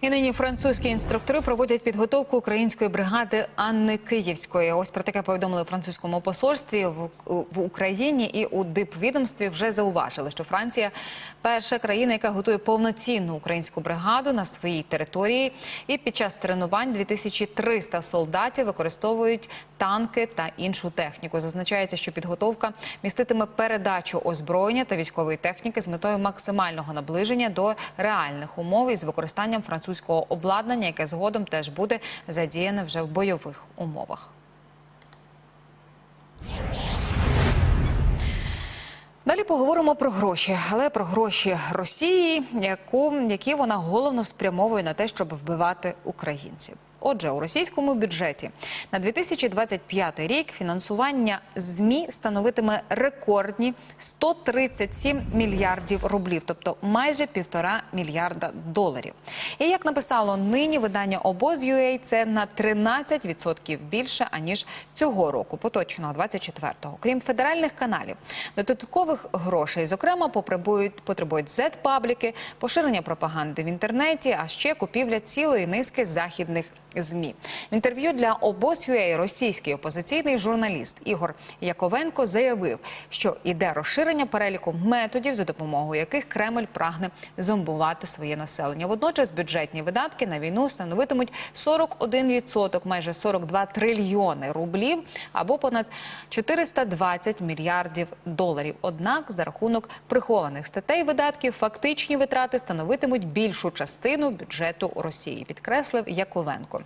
І нині французькі інструктори проводять підготовку української бригади Анни Київської. Ось про таке повідомили у французькому посольстві в, в Україні і у дипвідомстві вже зауважили, що Франція перша країна, яка готує повноцінну українську бригаду на своїй території. І під час тренувань 2300 солдатів використовують танки та іншу техніку. Зазначається, що підготовка міститиме передачу озброєння та військової техніки з метою максимального наближення до реальних умов із використанням французького обладнання, яке згодом теж буде задіяне вже в бойових умовах. Далі поговоримо про гроші, але про гроші Росії, яку які вона головно спрямовує на те, щоб вбивати українців. Отже, у російському бюджеті на 2025 рік фінансування змі становитиме рекордні 137 мільярдів рублів, тобто майже півтора мільярда доларів. І як написало нині видання обоз.ua, це на 13% більше аніж цього року, поточного 24-го. Крім федеральних каналів, додаткових грошей, зокрема, потребують потребують зет-пабліки, поширення пропаганди в інтернеті, а ще купівля цілої низки західних. ЗМІ в інтерв'ю для обоз.ua російський опозиційний журналіст Ігор Яковенко заявив, що іде розширення переліку методів, за допомогою яких Кремль прагне зомбувати своє населення. Водночас бюджетні видатки на війну становитимуть 41%, майже 42 трильйони рублів або понад 420 мільярдів доларів. Однак, за рахунок прихованих статей видатків, фактичні витрати становитимуть більшу частину бюджету Росії, підкреслив Яковенко.